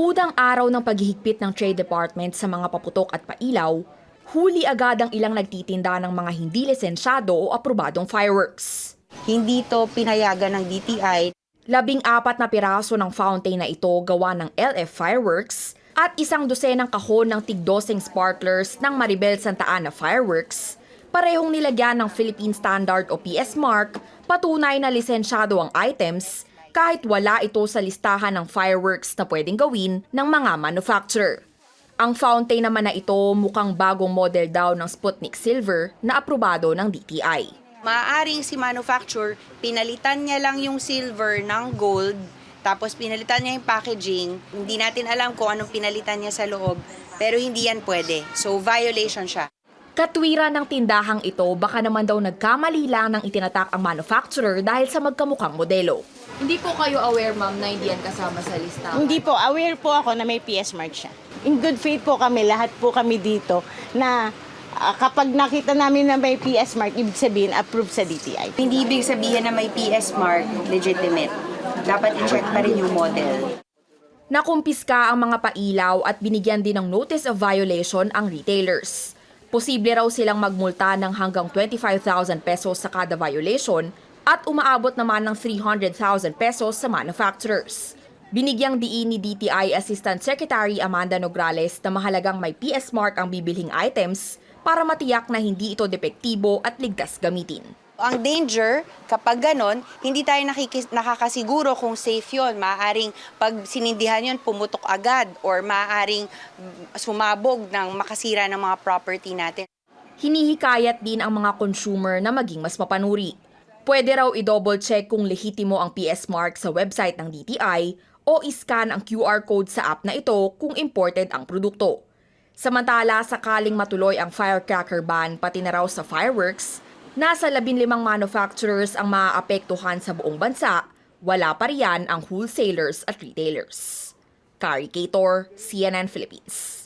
Udang araw ng paghihigpit ng Trade Department sa mga paputok at pailaw, huli agad ang ilang nagtitinda ng mga hindi lisensyado o aprobadong fireworks. Hindi to pinayagan ng DTI. Labing apat na piraso ng fountain na ito gawa ng LF Fireworks at isang dosenang kahon ng tigdosing sparklers ng Maribel Santa Ana Fireworks. Parehong nilagyan ng Philippine Standard o PS Mark, patunay na lisensyado ang items kahit wala ito sa listahan ng fireworks na pwedeng gawin ng mga manufacturer. Ang fountain naman na ito mukhang bagong model daw ng Sputnik Silver na aprobado ng DTI. Maaring si manufacturer, pinalitan niya lang yung silver ng gold, tapos pinalitan niya yung packaging. Hindi natin alam kung anong pinalitan niya sa loob, pero hindi yan pwede. So, violation siya. Katwiran ng tindahang ito, baka naman daw nagkamali lang ng itinatak ang manufacturer dahil sa magkamukhang modelo. Hindi po kayo aware, ma'am, na hindi yan kasama sa listahan? Hindi po, aware po ako na may PS mark siya. In good faith po kami, lahat po kami dito, na ah, kapag nakita namin na may PS mark, ibig sabihin approved sa DTI. Hindi ibig sabihin na may PS mark, legitimate. Dapat i-check pa rin yung model. Nakumpiska ang mga pailaw at binigyan din ng notice of violation ang retailers. Posible raw silang magmulta ng hanggang 25,000 pesos sa kada violation at umaabot naman ng 300,000 pesos sa manufacturers. Binigyang diin ni DTI Assistant Secretary Amanda Nograles na mahalagang may PS mark ang bibilhing items para matiyak na hindi ito depektibo at ligtas gamitin. Ang danger, kapag ganon, hindi tayo nakikis- nakakasiguro kung safe yon. Maaaring pag sinindihan yon pumutok agad or maaaring sumabog ng makasira ng mga property natin. Hinihikayat din ang mga consumer na maging mas mapanuri. Pwede raw i-double check kung lehitimo ang PS mark sa website ng DTI o iscan ang QR code sa app na ito kung imported ang produkto. Samantala, sakaling matuloy ang firecracker ban pati na raw sa fireworks, nasa 15 manufacturers ang maaapektuhan sa buong bansa, wala pa riyan ang wholesalers at retailers. Kari Kator, CNN Philippines.